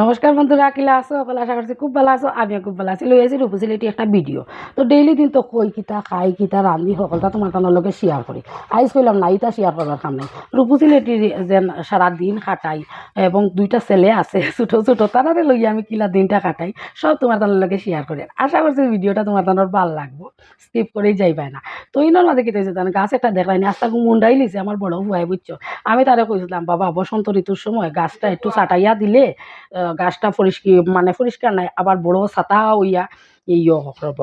নমস্কার বন্ধুরা কিলা আছো? সকলে আশা করছি খুব ভালো আছো, আমিও খুব ভালো আছি। লই আছি রূপসিলিটি একটা ভিডিও। তো ডেইলি দিন তো কই কিতা খাই কিতা রান্ধি সকলটা তোমার তানোর লগে শেয়ার করি আইজ কইলাম না ইটা শেয়ার করার কাম নাই। রূপসিলিটি যেন সারা দিন খাটাই এবং দুইটা ছেলে আছে, ছোটো ছোটো তারারে লইয়া আমি কিলা দিনটা কাটাই, সব তোমার তানোর লগে শেয়ার করি আশা করছি ভিডিওটা তোমার তানোর ভালো লাগবো স্কিপ করেই যাইবাই না তো ইনোর মাঝে কিতা হয়েছে জানো, গাছ একটা দেখলাইনি আস্তা মুন্ডাই লিছে আমার বড় ভুয়াই বুঝছ আমি তারে কইছিলাম বাবা, বসন্ত ঋতুর সময় গাছটা একটু চাটাইয়া দিলে গাছটা পরিষ্কার মানে পরিষ্কার নাই আবার বড় ছাতা হইয়া এই রব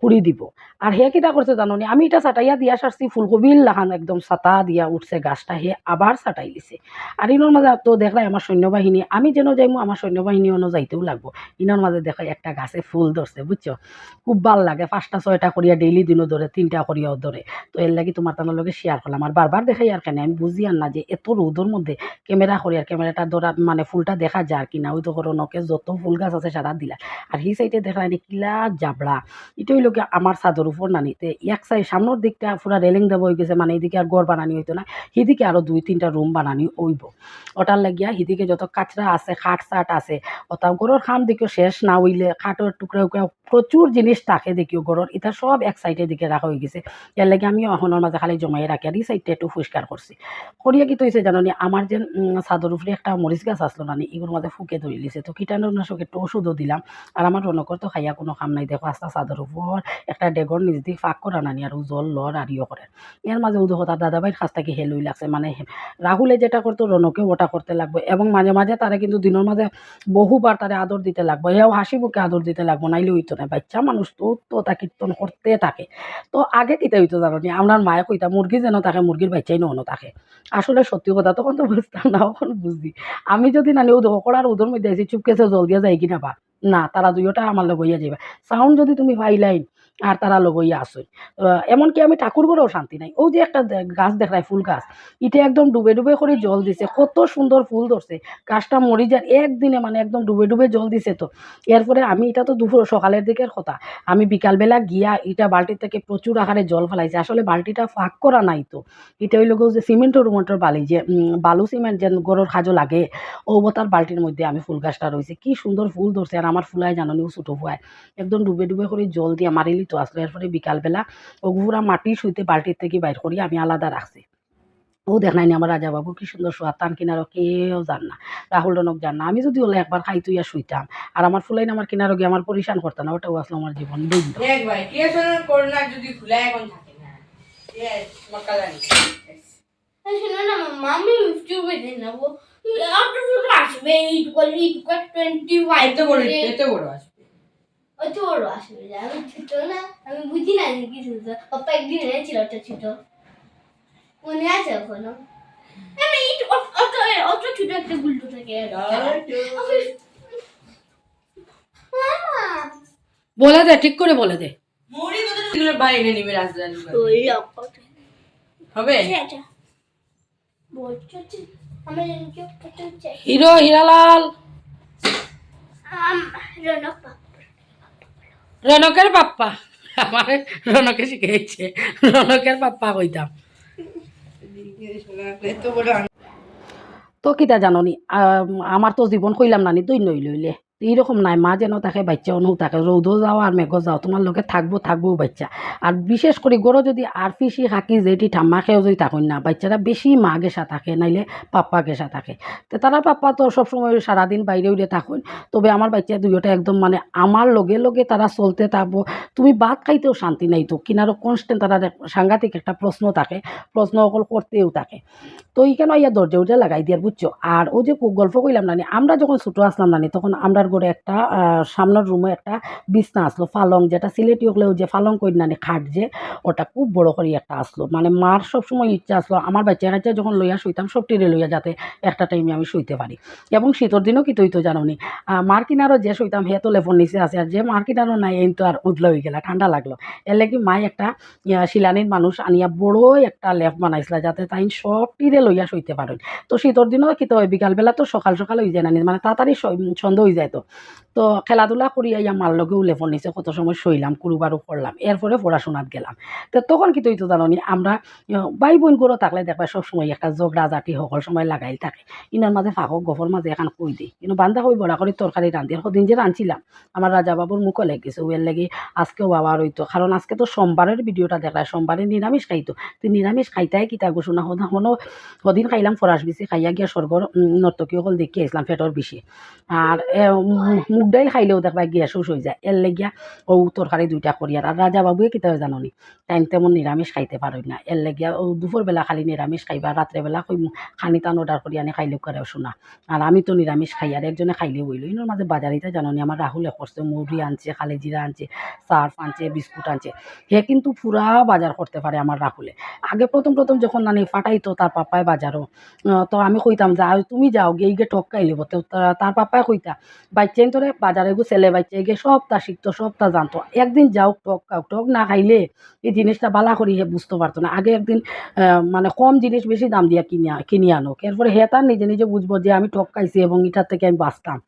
কুড়ি দিব। আর হে কিটা করছে জানো নি আমি এটা চাটাইয়া দিয়া সারছি ফুলকবির লাহান একদম ছাতা দিয়া উঠছে গাছটা হে আবার চাটাই লিছে আর ইনোর মাঝে তো দেখলাই আমার সৈন্যবাহিনী, আমি যেন যাইমু আমার সৈন্যবাহিনী অন্য যাইতেও লাগবো। ইনোর মাঝে দেখাই একটা গাছে ফুল ধরছে বুঝছ খুব ভালো লাগে, পাঁচটা, ছয়টা করিয়া ডেইলি দিনও ধরে তিনটা করিয়াও ধরে তো এর লাগি তোমার তানোর লগে শেয়ার করলাম আর বারবার দেখাই আর কেন আমি বুঝি আর না যে এত রোদর মধ্যে ক্যামেরা করি আর ক্যামেরাটা ধরা মানে ফুলটা দেখা যায় কিনা ওই তো করো নকে যত ফুল গাছ আছে সারা দিলা। আর সেই সাইডে দেখা নি কিলা জাবড়া। এটা হইল কি আমার ছাদর উপর নানিতে। এক সাইড সামনের দিকটা পুরা রেলিং দেবো হয়ে গেছে মানে এদিকে আর গড় বানানি হইতো না। সেদিকে আরও দুই তিনটা রুম বানানি হইব। ওটার লাগিয়া সেদিকে যত কাচরা আছে, খাট সাট আছে ওটা গড়ের খাম দেখিও শেষ না হইলে খাটের টুকরা উকরা প্রচুর জিনিস থাকে দেখিও গড়ের এটা সব এক সাইডের দিকে রাখা হয়ে গেছে। এর লাগে আমি এখনের মাঝে খালি জমাই রাখি আর এই সাইডটা একটু পরিষ্কার করছি করিয়া কি তৈছে জানো আমার যে ছাদর উপরে একটা মরিচ গাছ আসলো না এগুলোর মাঝে ফুকে ধরে লিছে। তো কীটাণুনাশক একটু ওষুধও দিলাম। আর আমার রনকর তো খাইয়া কোনো কাম নাই, দেখো আস্তা ছাদর উপর একটা ডেগর নিজ দিক ফাঁক করা নানি আর জল লর আর ইয়ে করে এর মাঝে উদো তার দাদাভাইয়ের কাছ থেকে হেলুই লাগছে মানে রাহুলে যেটা করতো রনকেও ওটা করতে লাগবে, এবং মাঝে মাঝে তারা কিন্তু দিনের মাঝে বহুবার তারে আদর দিতে লাগবে এও হাসি মুখে আদর দিতে লাগবো, নাইলে হইতো না বাচ্চা মানুষ তো তো তা কীর্তন করতে থাকে। তো আগে কিতা হইতো জানো নি আমার মায়ে কইতা মুরগি যেন থাকে মুরগির বাচ্চাই ননো থাকে আসলে সত্যি কথা তখন তো বুঝতাম না এখন বুঝি আমি যদি নানি উদো করার উদর মধ্যে আছি চুপকেছে জল দিয়া যাই কিনা বা। না তারা দুইটা আমার লগইয়া যাইবা। সাউন্ড যদি তুমি পাইলাইন আর তারা লগইয়া আসই এমনকি আমি ঠাকুর ঘরেও শান্তি নাই। ও যে একটা গাছ দেখায় ফুল গাছ এটা একদম ডুবে ডুবে করে জল দিছে। কত সুন্দর ফুল ধরছে। গাছটা মরি যার একদিনে মানে একদম ডুবে ডুবে জল দিছে তো। এরপরে আমি, এটা তো দুপুর, সকালের দিকের কথা। আমি বিকালবেলা গিয়া এটা বালতি থেকে প্রচুর আকারে জল ফেলাইছে। আসলে বালতিটা ফাঁক করা নাই তো। এটা গো যে সিমেন্টের রুমেন্টের বালি, যে বালু সিমেন্ট, যে গরুর খাজো লাগে, ও তার মধ্যে আমি ফুল গাছটা রয়েছে। কি সুন্দর ফুল ধরছে। আর আমার ফুলাই জানানি ও ছোটো ফুয়ায়। একদম ডুবে ডুবে করে জল দিয়ে, মারিলি তো আসলো এরপরে বিকালবেলা ও পুরা মাটি শুইতে বালতির থেকে বাইর করি আমি আলাদা রাখছি ও দেখ নাই আমার রাজা বাবু কি সুন্দর শোয়া তান কিনারও কেউ জান না। রাহুল রনক জান না। আমি যদি ওলা একবার খাই তুইয়া শুইতাম আর আমার ফুলাই আমার কিনারও গিয়ে আমার পরিশান করতাম না ওটাও আসলো আমার জীবন বন্ধ দেখ ভাই যদি খুলে এখন থাকে না। ইয়েস মক্কা জানি শোনো না মাম্মি ইউটিউবে দিন না ও আপনি আসবে ইট করলে ইট কর টোয়েন্টি ফাইভ এত বড় এত বড় আসবে অত বড় আসবে যে আমি ছোট না আমি বুঝি না কি ছোট পাপা একদিন এনেছিল ওটা ছোট। মনে আছে এখনও? আমি অত- অত অত ছোট একটা গুল্টু থাকে বলে দে ঠিক করে বলে দে। মুড়ি বাইরে নিবে রাজধানী ওই হবে? আচ্ছা হিরো হিরালাল! আম রনক পাপা রনকের পাপ্পা। আমার রনকে শিখেছে রনকের পাপ্পা কইতাম। তো কিতা জাননি আমার তো জীবন কইলাম নানি তুই নই লইলে এইরকম নাই, মা যেন তাকে বাচ্চা অনু তাকে রৌদো যাও আর মেঘ যাও তোমার লোকে থাকব থাকব বাচ্চা। আর বিশেষ করে গরো যদি আর পিসি হাকি যেটি ঠাম্মা খেয়েও যদি থাকুন না বাচ্চারা বেশি মা গেসা থাকে, নাইলে পাপ্পা গেসা থাকে। তো তারা পাপ্পা তো সবসময় সারাদিন বাইরে উড়ে থাকুন, তবে আমার বাচ্চা দুইটা একদম মানে আমার লগে লগে তারা চলতে থাকব। তুমি ভাত খাইতেও শান্তি নাই তো কিনারও কনস্ট্যান্ট তারা সাংঘাতিক একটা প্রশ্ন থাকে প্রশ্ন অকল করতেও থাকে। তো এইখানে ইয়া দরজা উঠে লাগাই দিয়ার বুঝছ আর ও যে গল্প কইলাম নানি, আমরা যখন ছোটো আসলাম নানি, তখন আমরার ঘরে একটা সামনের রুমে একটা বিছনা আসলো, ফালং যেটা সিলেটি হলেও যে ফালং কই নানি খাট যে, ওটা খুব বড় করে একটা আসলো। মানে মার সবসময় ইচ্ছা আসলো, আমার বাচ্চা কাচ্চা যখন লইয়া শুইতাম সব টিরে লইয়া যাতে একটা টাইমে আমি শুইতে পারি। এবং শীতর দিনও কি তুই তো জানো নি। মার কিনারও যে শুইতাম হে তো লেফন নিচে আছে, আর যে মার কিনারও নাই, এই তো আর উদলা হয়ে গেলা, ঠান্ডা লাগল। এর লাগি মাই একটা শিলানির মানুষ আনিয়া বড় একটা লেফ বানাইছিল, যাতে তাই সব টিরে লইয়া শুইতে পারেন। তো শীতর দিনও কি তো বিকালবেলা তো সকাল সকাল হয়ে যায় না মানে তাড়াতাড়ি সন্ধ্যা হয়ে যায় তো। তো খেলাধুলা করি আইয়া মার লগে উলেফোন নিচে কত সময় শইলাম কুরুবারও করলাম এরপরে পড়াশোনাত গেলাম। তো তখন কি তুই তো জানো আমরা ভাই বোন করে থাকলে দেখবা সবসময় একটা ঝগড়া জাতি সকল সময় লাগাই থাকে। ইনার মাঝে ফাঁকক গফর মাঝে এখন কই দিই। কিন্তু বান্ধা কই বড়া করে তরকারি রান্ধি সদিন যে রাঁধছিলাম আমার রাজা বাবুর মুখও লেগেছে। ওয়ের লাগি আজকেও বাবা রইতো কারণ আজকে তো সোমবারের ভিডিওটা দেখায় সোমবারে নিরামিষ খাইতো। তো নিরামিষ খাইতাই কিতা ঘোষণা হন হনো সদিন খাইলাম ফরাস বিচি খাইয়া গিয়া স্বর্গর উম, নর্তকী সকল দেখি আসলাম পেটর বেশি আর মুগ ডাইল খাইলেও দেখবা গিয়া শেষ হয়ে যায়। এর লেগিয়া ও তরকারি দুইটা করি আর। রাজা বাবুয়ে কিতা জানো নি? টাইম তেমন নিরামিষ খাইতে পারই না। এর লেগিয়া ও দুপুরবেলা খালি নিরামিষ খাইবা, রাত্রেবেলা কই খানি টান অর্ডার করি আনি খাইলেও করে শোনা। আর আমি তো নিরামিষ খাই, আর একজনে খাইলেও বইল ইনোর মাঝে বাজারিতে জানো নি আমার রাহুলে করছে মুড়ি আনছে, খালি জিরা আনছে, সার্ফ আনছে, বিস্কুট আনছে। হে কিন্তু পুরা বাজার করতে পারে আমার রাহুলে। আগে প্রথম প্রথম যখন নানি ফাটাইতো তার পাপায় বাজারও তো আমি কইতাম যা তুমি যাও, গিয়ে তো তা- তার পাপায় কইতা বাচ্চাই তোরে, বাজারে গো ছেলে বাচ্চা গিয়ে সবটা শিখতো সবটা জানতো। একদিন যাও টক খাও টক না খাইলে এই জিনিসটা বালা করি হে বুঝতে পারতো না। আগে একদিন মানে কম জিনিস বেশি দাম দিয়া কিনে আ- কিনে আনো। এরপরে হে তার নিজে নিজে বুঝব যে আমি টক খাইছি এবং এটার থেকে আমি বাঁচতাম।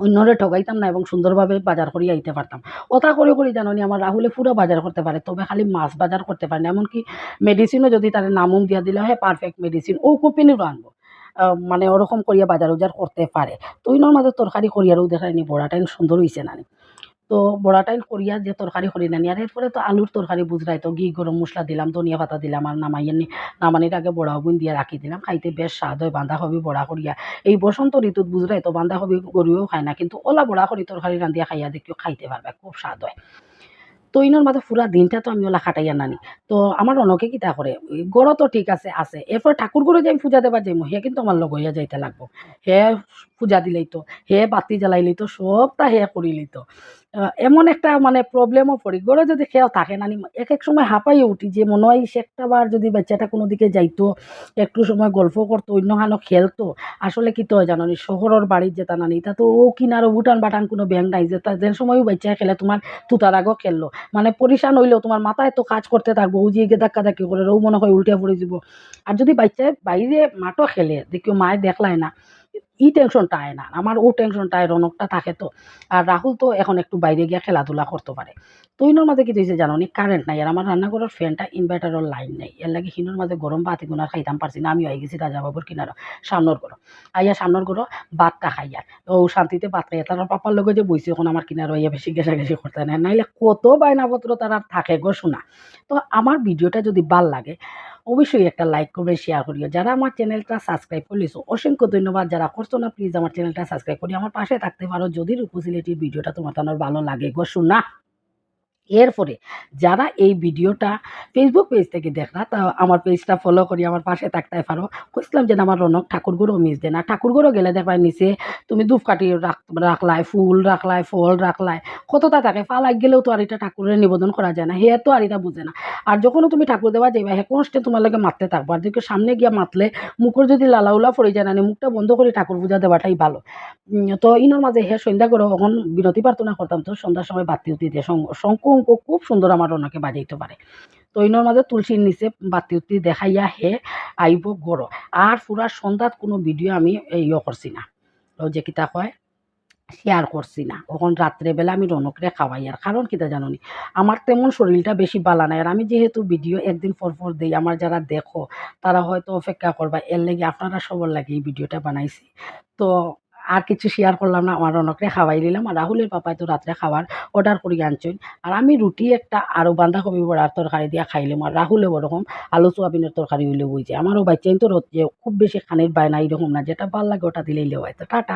অন্যরে ঠগাইতাম না এবং সুন্দরভাবে বাজার করিয়ে আইতে পারতাম। ওটা করে করে জানো আমার রাহুলে পুরো বাজার করতে পারে, তবে খালি মাছ বাজার করতে পারে না। এমনকি মেডিসিনও যদি তার নামুম দিয়া দিলে হয় পারফেক্ট মেডিসিন ও কোম্পানিরও আনব। মানে ওরকম করিয়া বাজার উজার করতে পারে। তো ইনোর মাঝে তরকারি করিয়ারও দেখায়নি বড়াটাই সুন্দর হয়েছে না তো বড়াটাই করিয়া যে তরকারি করি নানি আর এরপরে তো আলুর তরকারি বুঝরাই তো ঘি গরম মশলা দিলাম, ধনিয়া পাতা দিলাম আর নামাইয়া নি নামানির আগে বড়া বুন দিয়ে রাখি দিলাম, খাইতে বেশ স্বাদ হয় বাঁধাকপি বড়া করিয়া এই বসন্ত ঋতুত বুঝরাই তো বাঁধাকপি গরুও খায় না, কিন্তু ওলা বড়া করি তরকারি রান্ধিয়া খাইয়া দেখিও খাইতে পারবে খুব স্বাদ হয়। তো ইনোর মাথা পুরা দিনটা তো আমি ওলা খাটাইয়া নানি। তো আমার অনকে কিতা করে গড় তো ঠিক আছে আছে। এরপর ঠাকুর যে যাই পূজা দেবার যাইম, হে কিন্তু আমার লগ হইয়া যাইতে লাগবো। হে পূজা দিলেই তো, হে বাতি জ্বালাইলেই তো, সবটা হে করিলি তো। এমন একটা মানে প্রবলেমও পড়ি। গড়ে যদি খেয়াও থাকে নানি এক এক সময় হাঁপাইয়ে উঠি যে, মনে হয় একটা বার যদি বাচ্চাটা কোনো দিকে যাইতো, একটু সময় গল্প করতো অন্য হানো খেলতো, আসলে কি তো জানো নি? শহরের বাড়ির যেটা নানি তা তো ও কিনারও ভুটান বাটান কোনো ব্যাংক নাই যে যে সময়ও বাচ্চা খেলে, তোমার তুতার আগও খেললো। মানে পরিশান হইলেও তোমার মাথায় তো কাজ করতে থাকব, ও যে ধাক্কা ধাক্কি করে, ও মনে হয় উল্টে পড়ে যাব। আর যদি বাচ্চায় বাইরে মাঠও খেলে দেখিও মায়ে দেখলায় না ই টেনশনটা আয় না, আমার ও টেনশনটা আয় রনকটা থাকে তো। আর রাহুল তো এখন একটু বাইরে গিয়ে খেলাধুলা করতে পারে। তো ইনোর মাঝে কি হয়েছে জানো নি কারেন্ট নাই, আর আমার রান্নাঘরের ফ্যানটা ইনভার্টারের লাইন নেই। এর লাগে হিনোর মাঝে গরম ভাত এগুলো খাইতাম পারছি না আমি হয়ে গেছি রাজাবাবুর কিনার, সামনের ঘর আইয়া সামনের ঘর ভাতটা খাইয়া ও শান্তিতে ভাত খাইয়া, তার পাপার লগে যে বইছে, এখন আমার কিনার হইয়া বেশি গেছাগেছি করতে না নাইলে কত বায়নাপত্র তারা থাকে গো শোনা। তো আমার ভিডিওটা যদি ভালো লাগে অবশ্যই একটা লাইক করবে শেয়ার করিও। যারা আমার চ্যানেলটা সাবস্ক্রাইব করলিছো অসংখ্য ধন্যবাদ। যারা করছ না প্লিজ আমার চ্যানেলটা সাবস্ক্রাইব করি আমার পাশে থাকতে পারো। যদি রূপসিলেটির ভিডিওটা তোমার তোমার ভালো লাগে, গো শোনা এরপরে যারা এই ভিডিওটা ফেসবুক পেজ থেকে দেখরা তা আমার পেজটা ফলো করি, আমার পাশে থাকতে পারো। কইছিলাম যে আমার রনক ঠাকুরগুরও মিস দেয় না। ঠাকুরগুরও গেলে দেখবাই নিচে তুমি ধূপকাঠি রাখ, রাখলাই, ফুল রাখলাই, ফল রাখলাই, কতটা থাকে ফালাই গেলেও তো আর এটা ঠাকুরের নিবেদন করা যায় না, হে তো আর এটা বুঝে না। আর যখনও তুমি ঠাকুর দেওয়া যাইবা, হে কষ্টে তোমার লাগে মারতে থাকব। আর দেখো সামনে গিয়ে মাতলে মুখর যদি লালাউলা পড়ে যায় না মুখটা বন্ধ করে ঠাকুর পূজা দেওয়াটাই ভালো। তো ইনোর মাঝে হে সন্ধ্যা করে এখন বিরতি প্রার্থনা করতাম, তো সন্ধ্যার সময় বাতি উতি দিয়ে অঙ্ক খুব সুন্দর আমার ওনাকে বাজাইতে পারে। তো ইনোর মাঝে তুলসীর নিচে বাতি উতি দেখাইয়া হে আইব গড় আর পুরা সন্ধ্যাত কোনো ভিডিও আমি ইয়ে করছি না। যে কিতা কয় শেয়ার করছি না। তখন রাত্রেবেলা আমি রনকরে খাওয়াই আর। কারণ কিতা জানো নি আমার তেমন শরীরটা বেশি বালা নাই। আর আমি যেহেতু ভিডিও একদিন পর পর দিই, আমার যারা দেখো, তারা হয়তো অপেক্ষা করবা, এর লেগে আপনারা সবার লাগে এই ভিডিওটা বানাইছি। তো আর কিছু শেয়ার করলাম না, আমার অনেকরে খাওয়াই দিলাম। আর রাহুলের পাপায় তো রাত্রে খাবার অর্ডার করি আনছেন আর আমি রুটি একটা আরও বাঁধাকপি বড়ার তরকারি দিয়ে খাইলাম, আর রাহুলে ওরকম আলু সোয়াবিনের তরকারি হইলে বুঝে। আমারও বাচ্চাই তো রোদ খুব বেশি খানের বায় না, এরকম না, যেটা ভালো লাগে ওটা দিলেই লেওয়ায়। তো টাটা।